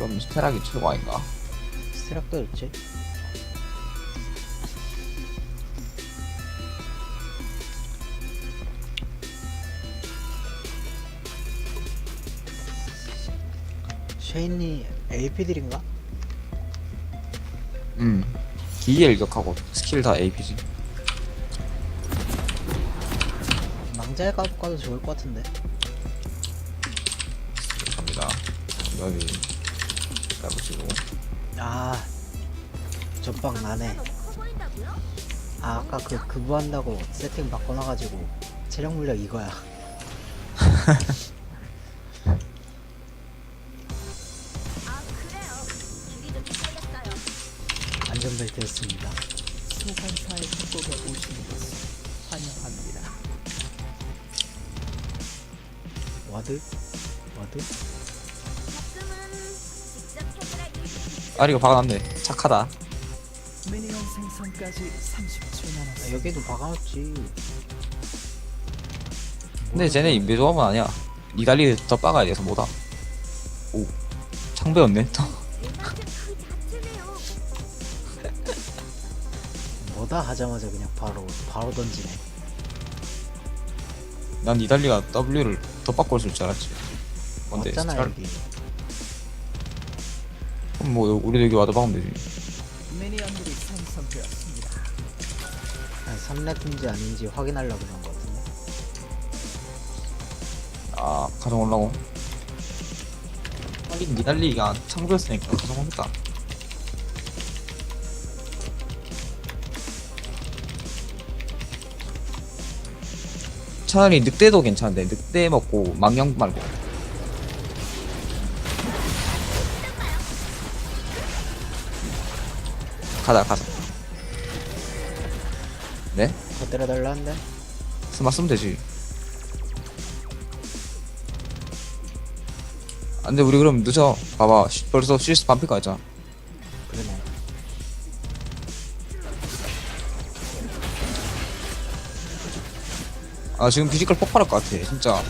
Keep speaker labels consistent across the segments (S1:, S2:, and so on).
S1: 그럼 스테락이 최고 아닌가?
S2: 스트락도 있지. 쉐인이 AP들인가?
S1: 음. 기계 일격하고 스킬 다 AP지.
S2: 망자의 가도 좋을 것 같은데.
S1: 갑니다. 여기 해보시고.
S2: 아, 전방 나네. 아, 아까 그 그부 한다고 세팅 바꿔놔가지고 체력 물력 이거야. 안전벨트 했습니다.
S3: 소방사의 협곡에 오신 것을 환영합니다.
S2: 와드? 와드?
S1: 아리가 박아놨네. 착하다.
S3: 미니언 생성까지 30초
S2: 아,
S3: 남았습니다.
S2: 여기도 박아놨지.
S1: 근데 쟤네 인베 조합은 아니야. 니달리 더 빠가야 돼서 뭐다. 오. 창배였네. 또.
S2: 뭐다 하자마자 그냥 바로 바로 던지네.
S1: 난 니달리가 W를 더 바꿔 줄줄 알았지. 뭔데? 스타일-
S2: 여기.
S1: 뭐 우리도 여기 와도 박으면 되지.
S3: 미니언들이 생성되었습니다.
S2: 아니, 3렙인지 아닌지 확인하려고 그런 것 같은데.
S1: 아 가져오려고. 하긴 니달리가 창조였으니까 가져오겠다. 차라리 늑대도 괜찮은데 늑대 먹고 망령 말고 가자 가자 네?
S2: 더 때려달라는데?
S1: 스마 쓰면 되지. 안돼 우리 그럼 늦어. 봐봐. 시- 벌써 CS 반피가 있잖아
S2: 그러네.
S1: 아 지금 피지컬 폭발할 것 같아. 진짜.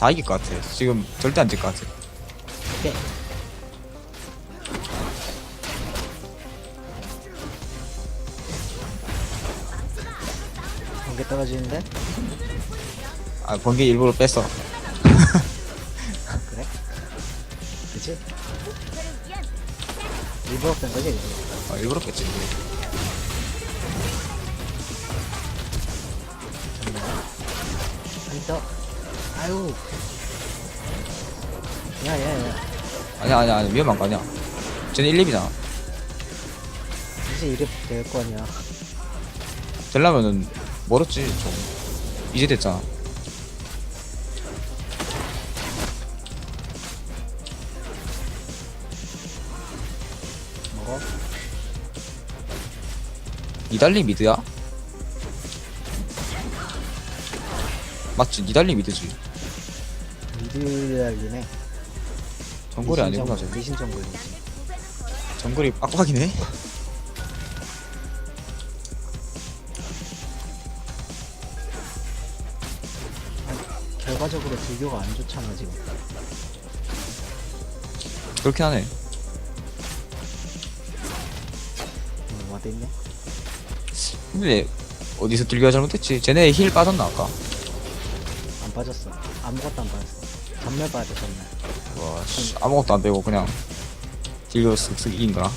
S1: 다 이길 것 같아. 지금 절대 안 질 것 같아.
S2: 오케이. 떨어지는데?
S1: 아 번개 일부러 뺐어
S2: 그래? 그치? 일부러 뺀 거지? 일부러.
S1: 아 일부러 뺐지
S2: 아니 더 아유 야 야 야
S1: 아니야 아니야 아니야 위험한 거 아니야 쟤는 1, 2이잖아
S2: 이제 이래 될거 아니야
S1: 되려면은 멀었지 좀. 이제 됐잖아.
S2: 먹어?
S1: 니달리 미드야? 맞지 니달리 미드지.
S2: 미드 달리네
S1: 정글이 아니구나 쟤
S2: 미신 정글이지.
S1: 정글이 빡빡이네
S2: 딜교가 안 좋잖아 지금.
S1: 그렇긴 하네.
S2: 음, 와드 있네
S1: 근데 어디서 들기가 잘못했지? 쟤네 힐 빠졌나 아까?
S2: 안 빠졌어. 아무것도 안 빠졌어. 전멸 봐야 돼 전멸.
S1: 와 씨, 아무것도 안 되고 그냥 딜교 쓱쓱 이긴 거라.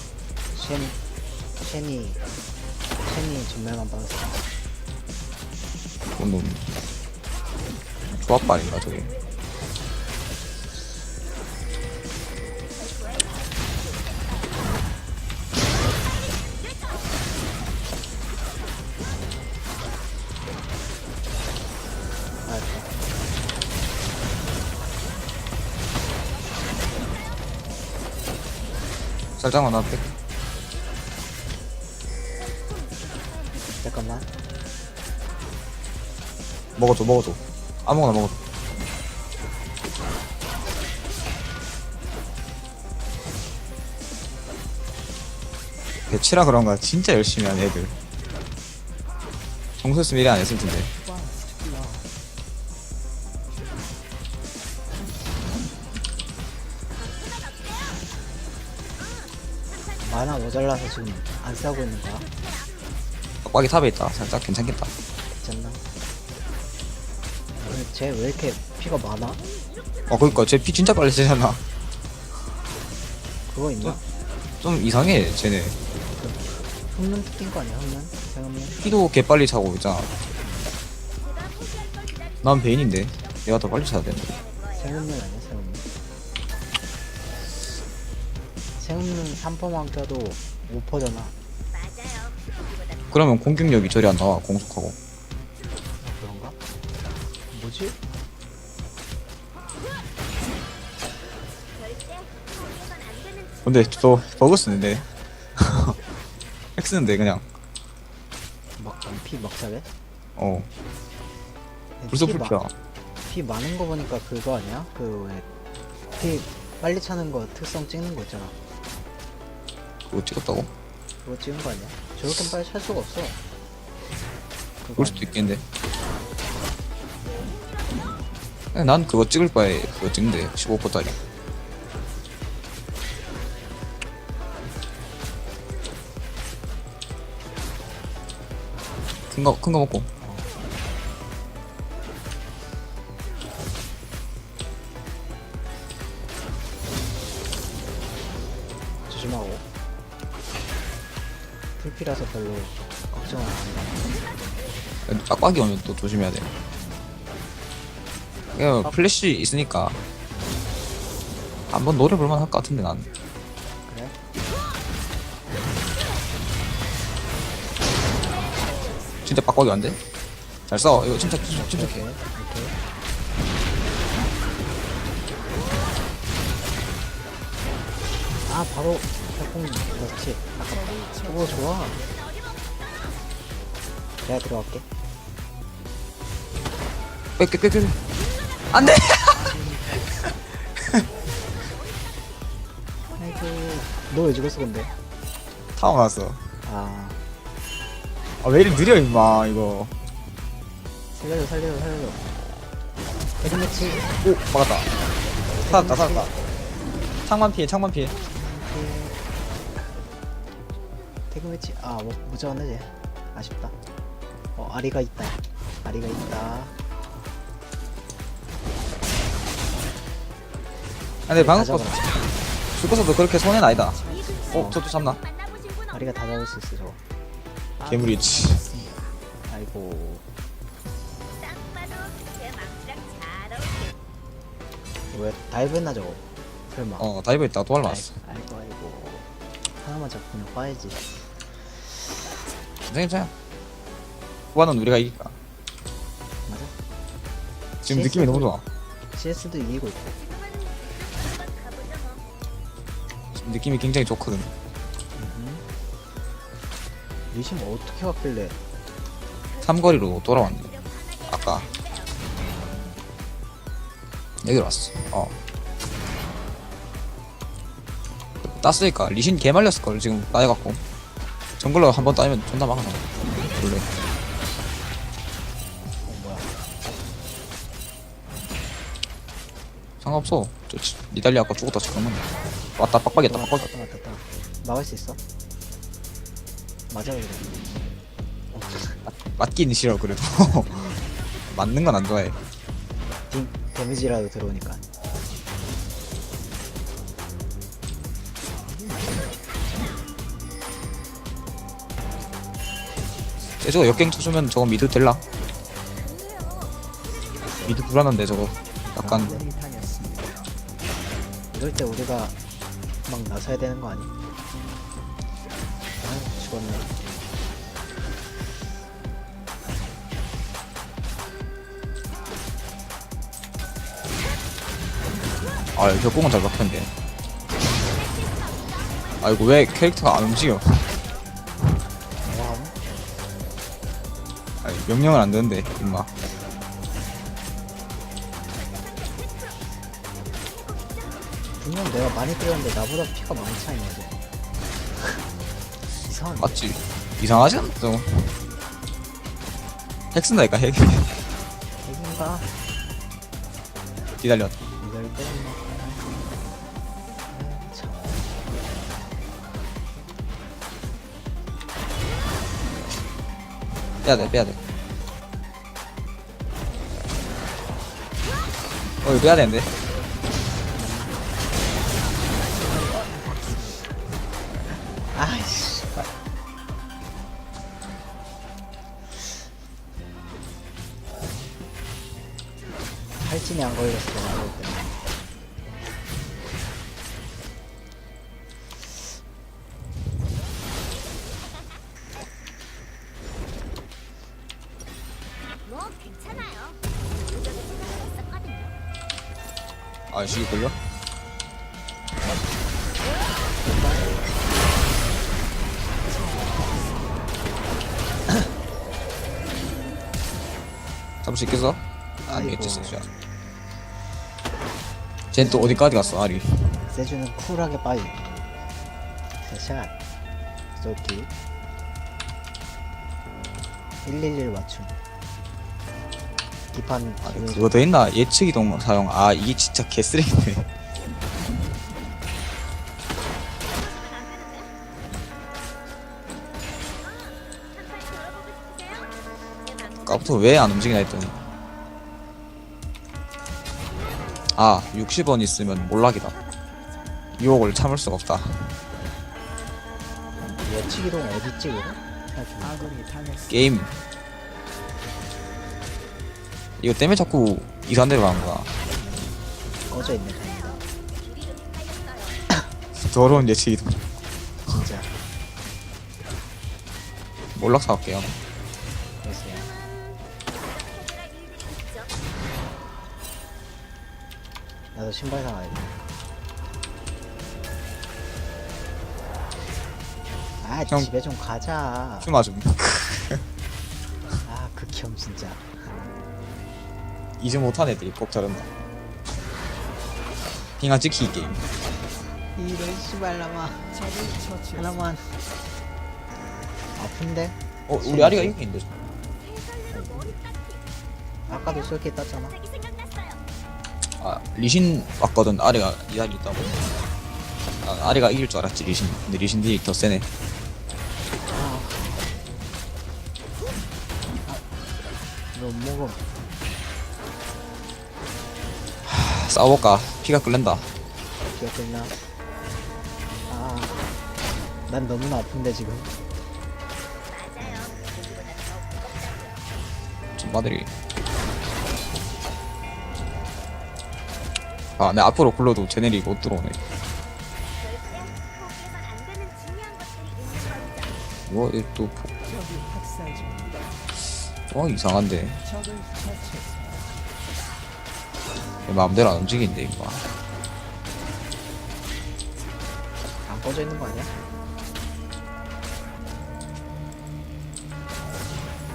S2: 쉔 쉔이 쉔이 전멸만 빠졌어.
S1: 그건 놈 조합발인가 저게? 살짝만 나한테
S2: 잠깐만.
S1: 먹어줘 먹어줘 아무거나 먹어. 배치라 그런가 진짜 열심히 한 애들. 정수였으면 이래 안했을 텐데
S2: 만화 모자라서 지금 안 싸고 있는 거야?
S1: 꽉이 탑에 있다. 살짝 괜찮겠다.
S2: 괜찮나? 쟤 왜 이렇게 피가 많아?
S1: 어 그니까 쟤 피 진짜 빨리 세잖아
S2: 그거 있나?
S1: 좀 이상해 쟤네
S2: 흠는 낀거 아니야 흠는? 생흠는?
S1: 피도 개 빨리 차고 있잖아 난 베인인데 내가 더 빨리 차야 되는데
S2: 생음는 아니야 생음는? 생음는 3퍼만 껴도 5퍼잖아
S1: 그러면 공격력이 저리 안 나와 공속하고 근데 저 버그 쓰는데 핵 쓰는데 그냥
S2: 막, 피 막차게?
S1: 어 불소 불피야
S2: 피 많은 거 보니까 그거 아니야? 그왜피 빨리 차는 거 특성 찍는 거 있잖아
S1: 그거 찍었다고?
S2: 그거 찍은 거 아니야? 저렇게 빨리 찰 수가 없어 그거
S1: 그럴 수도
S2: 아니야?
S1: 있겠는데 난 그거 찍을 바에 그거 찍는데 15%짜리 큰 거 큰 거 먹고.
S2: 조심하고. 풀피라서 별로 걱정은 안 한다
S1: 빡빡이 오면 또 조심해야 돼 그냥 플래시 있으니까 한번 노려볼만 할 것 같은데 난 진짜 빡빡이 안 돼? 잘 싸워. 이거 침착 침착 침착해.
S2: 아 바로 협공 그렇지. 오 좋아. 내가 들어갈게.
S1: 빽빽빽빽 안돼!
S2: 아이고 너 왜 죽었어 근데?
S1: 타워 났어.
S2: 아
S1: 아 왜 이리 느려 임마 이거.
S2: 살려줘 살려줘 살려줘. 헤드매치.
S1: 오 막았다. 살았다 살았다. 창만 피해 창만 피해.
S2: 태그매치. 아 뭐, 무자원네 쟤 아쉽다. 어 아리가 있다. 아리가 있다.
S1: 근데 방금 거. 죽어서도 그렇게 손해는 아니다. 어 저도 잡나?
S2: 아리가 다 잡을 수 있어 저거
S1: 괴물이 있지.
S2: 아이고. 왜 다이브 했나 저거? 설마.
S1: 어 다이버 있다가 도발 맞았어.
S2: 아이- 아이고. 아이고. 하나만 그냥 빠야지.
S1: 괜찮아 괜찮아. 후반은 우리가 이길까?
S2: 맞아.
S1: 지금
S2: CS
S1: 느낌이 너무 좋아.
S2: CS도 이기고 있고.
S1: 지금 느낌이 굉장히 좋거든.
S2: 리심 어떻게 갔길래?
S1: 삼거리로 돌아왔네. 아까. 여기로 왔어. 어. 땄으니까 리신 개 말렸을걸 지금 따여갖고. 정글러 한 번 따면 존나 막아놔 원래.
S2: 어 뭐야
S1: 상관없어. 저 치- 니달리 아까 죽었다 잠깐만 왔다 빡빡이었다 빡빡이.
S2: 왔다 왔다 왔다. 막을 수 있어? 맞아 그래 어,
S1: 맞긴 싫어 그래도. 맞는 건 안 좋아해.
S2: 디, 데미지라도 들어오니까.
S1: 쟤 저거 역갱 쳐주면 저거 미드 될라? 미드 불안한데 저거. 약간.
S2: 이럴 때 우리가 막 나서야 되는 거 아니? 아 유 죽었네
S1: 아 벽공은 잘 박혔는데 아이고 왜 캐릭터가 안 움직여?
S2: 와
S1: 아니, 명령은 안 되는데 임마.
S2: 분명 내가 많이 때렸는데 나보다 피가 많이 차이네 쟤. 이상하네.
S1: 맞지? 이상하지 않죠? 핵 쓴다니까 핵.
S2: 해준다.
S1: 기다려.
S2: 이럴 때는 아,
S1: 빼야 돼, 빼야 돼. 어, 이거 빼야 되는데.
S2: 아이씨. 할진이 안 걸렸어. 때.
S4: 뭐 괜찮아요. 그쪽에 생각했었거든요.
S1: 아 시기 걸려? 잡을 수 있겠어? 아니겠지
S2: 아이고.
S1: 진짜 쟤 또 어디까지 갔어 아리
S2: 세주는 쿨하게 빠이. 샷. 쏠기. 111 맞춤. 기판
S1: 아,
S2: 기분
S1: 그거 더 있나? 예측 이동 사용 아 이게 진짜 개쓰레기네 아까부터 왜 안 움직이나 했더니 아 60원 있으면 몰락이다 유혹을 참을 수가 없다
S2: 예측이동 어디.
S3: 아군이 당했습니다.
S1: 게임 이거 때문에 자꾸 이상한 데로 가는 거야
S2: 꺼져 있네 다행이다.
S1: 더러운 예측 이동
S2: 진짜.
S1: 몰락
S2: 그랬어요. 나도 신발 사와야 돼. 아
S1: 형.
S2: 집에 좀 가자.
S1: 큐마 좀
S2: 아 극혐 진짜.
S1: 이제 못한 애들이 꼭 저런다 빙하 찍히기 게임
S2: 이런 씨발라마. 하나만. 아픈데?
S1: 어 우리 아리가 이기는데
S2: 아까도 쏠게 땄잖아.
S1: 아 리신 왔거든 아리가 이 자리 있다고 아, 아리가 이길 줄 알았지 리신 근데 리신 딜이 더 세네
S2: 아. 너 먹어.
S1: 하, 싸워볼까 피가 끓는다
S2: 기억됐나? 아. 난 너무나 아픈데 지금.
S4: 무겁다고요.
S1: 좀마들이 아 내 앞으로 굴러도 쟤네들이 못 들어오네
S4: 이거
S1: 또. 어, 이상한데. 내 마음대로 안 움직이는데 이거
S2: 안 꺼져 있는 거 아니야?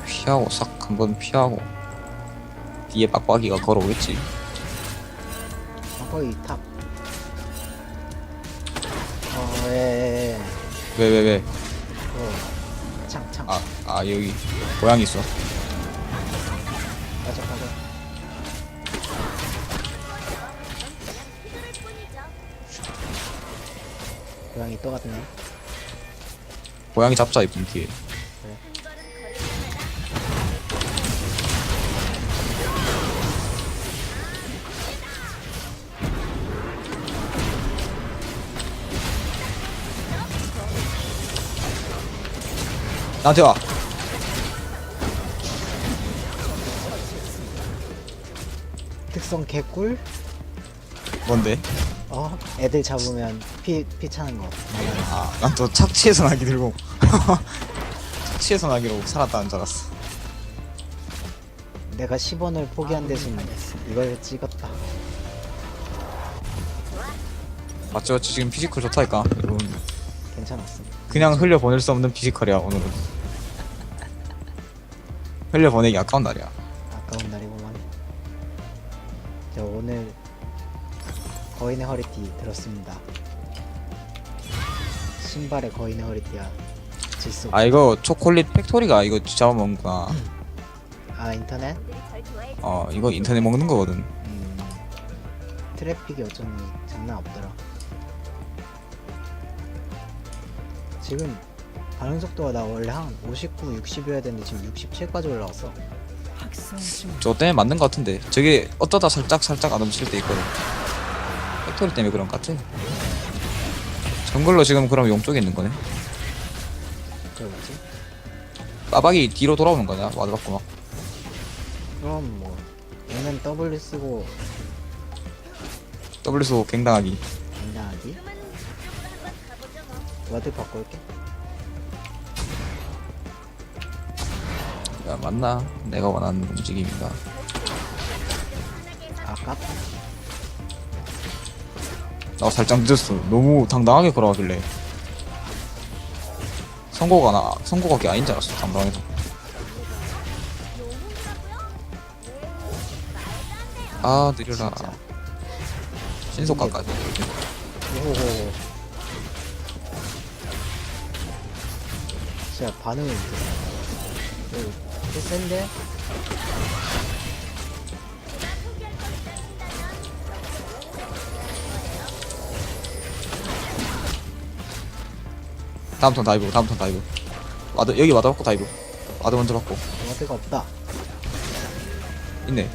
S1: 피하고 싹 한번 피하고 뒤에 빡빡이가 걸어오겠지
S2: 아, 거의 탑. 어, 예, 예, 예.
S1: 왜 왜 왜?
S2: 어, 창, 창.
S1: 아, 아 여기 고양이 있어
S2: 가자, 가자. 고양이 또 같네.
S1: 고양이 잡자 이분 뒤에 나한테 와
S2: 특성 개꿀?
S1: 뭔데?
S2: 어? 애들 잡으면 피, 피 차는 거. 맞아.
S1: 아난 또 착취해서 나기 들고 착취해서 나기로 살았다는 줄 알았어
S2: 내가 10원을 포기한 대신 이걸 찍었다.
S1: 맞죠? 지금 피지컬 좋다니까
S2: 괜찮았어.
S1: 그냥 흘려 보낼 수 없는 피지컬이야 오늘은 흘려보내기 아까운 날이야
S2: 아까운 날이구만. 저 오늘 거인의 허리띠 들었습니다. 신발에 거인의 허리띠야. 질수.
S1: 아 이거 초콜릿 팩토리가 이거 잡아먹는구나
S2: 아 인터넷?
S1: 어 이거 인터넷 먹는 거거든
S2: 음, 트래픽이 어쩐지 장난 없더라. 지금 반응 속도가 나 원래 한 59, 60이어야 되는데 지금 67까지 올라왔어.
S1: 저 때문에 맞는 것 같은데. 저게 어쩌다 살짝 살짝 안 움직일 때 있거든 팩토리 때문에 그런 것 같아. 정글로 지금 그럼 용 쪽에 있는 거네.
S2: 그게 뭐지?
S1: 빠박이 뒤로 돌아오는 거냐? 와드 받고 막.
S2: 그럼 뭐 얘는 W 쓰고.
S1: 갱당하기.
S2: 당당하기?
S4: 그쪽으로 한번 가보죠 뭐.
S2: 와드 바꿀게.
S1: 야 맞나 내가 원하는 움직임인가
S2: 아깝다.
S1: 나 살짝 늦었어 너무 당당하게 걸어가길래 선고가 나 선고가 게 아닌 줄 알았어 당당해서 아 느려라
S2: 진짜.
S1: 신속가까지
S2: 오호호. 진짜 반응이 있어. 꽤 센데?
S1: 다음 턴 다이브 다음 턴 다이브 와드 여기 와드 받고 다이브 와드 먼저 받고
S2: 와드가 없다.
S1: 있네?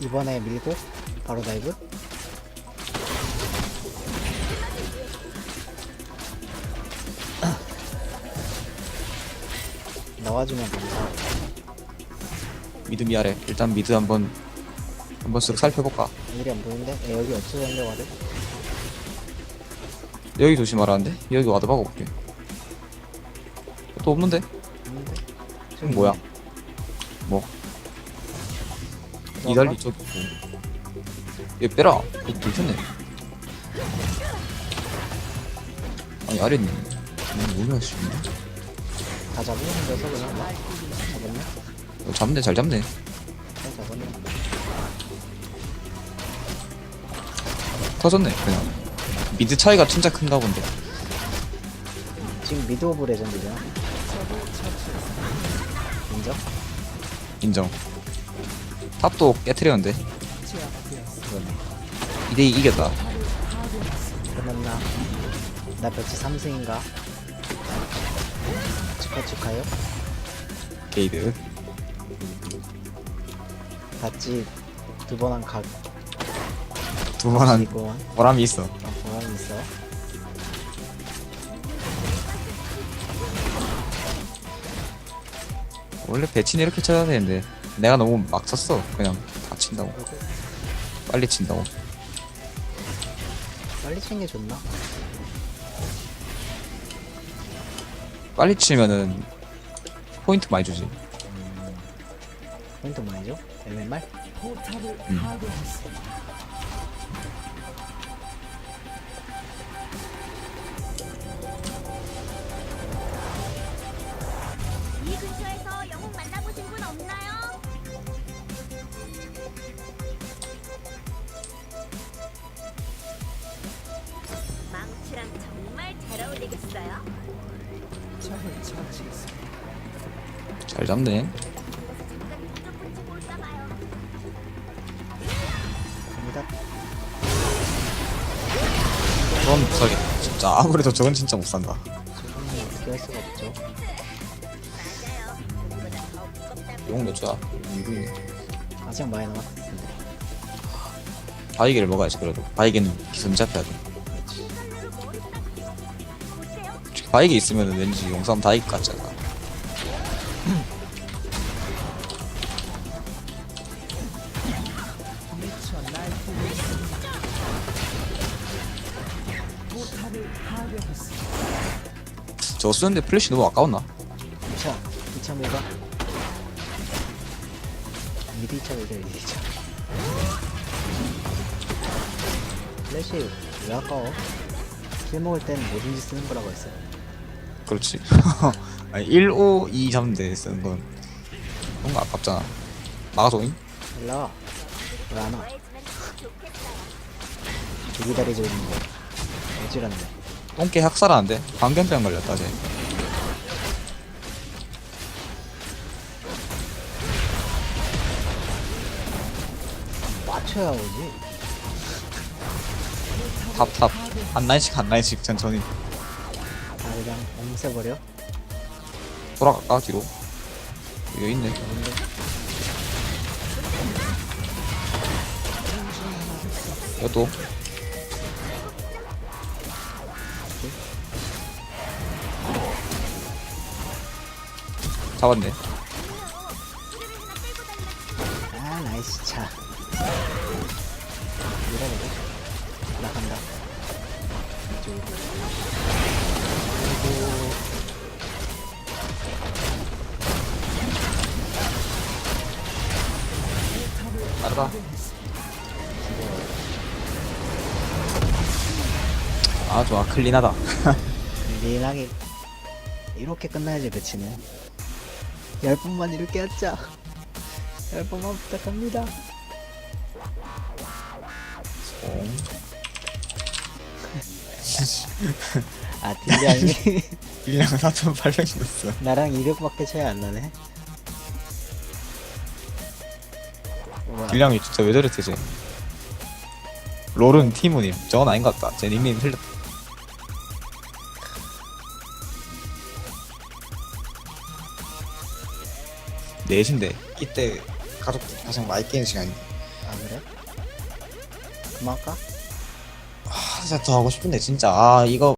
S2: 이번에 밀고 바로 다이브. 나와주면 감사하고
S1: 미드 미아래. 일단 미드 한번 한번 쓱 살펴볼까?
S2: 일이 안 보이는데? 에, 여기 없어졌는데 와드?
S1: 여기 조심하라는데? 여기 와드 박아볼게. 또 없는데?
S2: 없는데?
S1: 저기 뭐야? 뭐? 이달리 저기 있고 얘 빼라. 어, 불켰네 아니 아래 있네 음, 뭐야 씨
S2: 다 잡으면 돼서 그냥 막 잡았네?
S1: 어, 잡네 잘 잡네
S2: 잘 잡았네
S1: 터졌네 그냥 미드 차이가 진짜 큰가 본데
S2: 지금 미드 오브 레전드잖아 인정?
S1: 인정 탑도 깨트렸는데
S3: 제압되었습니다.
S2: 그러네
S1: 2대2 이겼다
S2: 끝났나? 나 배치 3승인가? 축하 축하요
S1: 게이드.
S2: 같이 두 번한 각.
S1: 두 번 한
S2: 이고
S1: 보람이 있어.
S2: 보람 있어?
S1: 원래 배치는 이렇게 쳐야 되는데 내가 너무 막 쳤어. 그냥 다 친다고. 빨리 친다고.
S2: 빨리 치는 게 좋나?
S1: 빨리 치면은 포인트 많이 주지
S2: 포인트 많이 줘? MMR?
S1: 음. 잡네 그건 못 사겠다 진짜 아무래도 저건 진짜 못 산다
S2: 저거는 어떻게 할 수가 없죠.
S1: 용몇 초야? 이거
S2: 아직 많이 남았는데
S1: 바이게를 먹어야지 그래도 바이게는 기선 잡혀야 돼. 바이게 있으면 왠지 용싸움 다 이길 것 같지 않아 저거 쓰는데 플래시 너무 아까웠나?
S2: 2차 2차 밀가 미드 2차 밀자 미드 2차 플래시 왜 아까워? 킬 먹을 땐 뭐든지 쓰는 거라고 했어
S1: 그렇지 아니 1, 5, 2 잡는 데 쓰는 건 뭔가 아깝잖아 막아줘잉?
S2: 일로와 왜안 와? 기다리고 있는데 어지럽네
S1: 똥개 학살하는데? 광견병 걸렸다 쟤.
S2: 쳐야 오지.
S1: 탑탑. 한 라인씩 한 라인씩 천천히.
S2: 아 그냥 없애버려?
S1: 돌아갈까 뒤로? 여기 있네. 이것도 잡았네.
S2: 아 나이스 차. 밀어내자 나간다. 이쪽으로 그리고
S1: 빠르다. 아 좋아. 클린하다.
S2: 릴하게 이렇게 끝나야지 배치는 열 분만 이렇게 하자. 열 분만 부탁합니다.
S1: 어.
S2: 아 딜량이.
S1: 1량 4,800 줬어.
S2: 나랑 200밖에 차이 안 나네. 우와,
S1: 딜량이 진짜 왜 저랬지 쟤 롤은 티모님 저건 아닌 것 같다. 제 닉네임 틀렸다 넷인데 이때 가족들 가장 많이 깨는 시간인데
S2: 아 그래? 그만 할까?
S1: 아 진짜 더 하고 싶은데 진짜 아 이거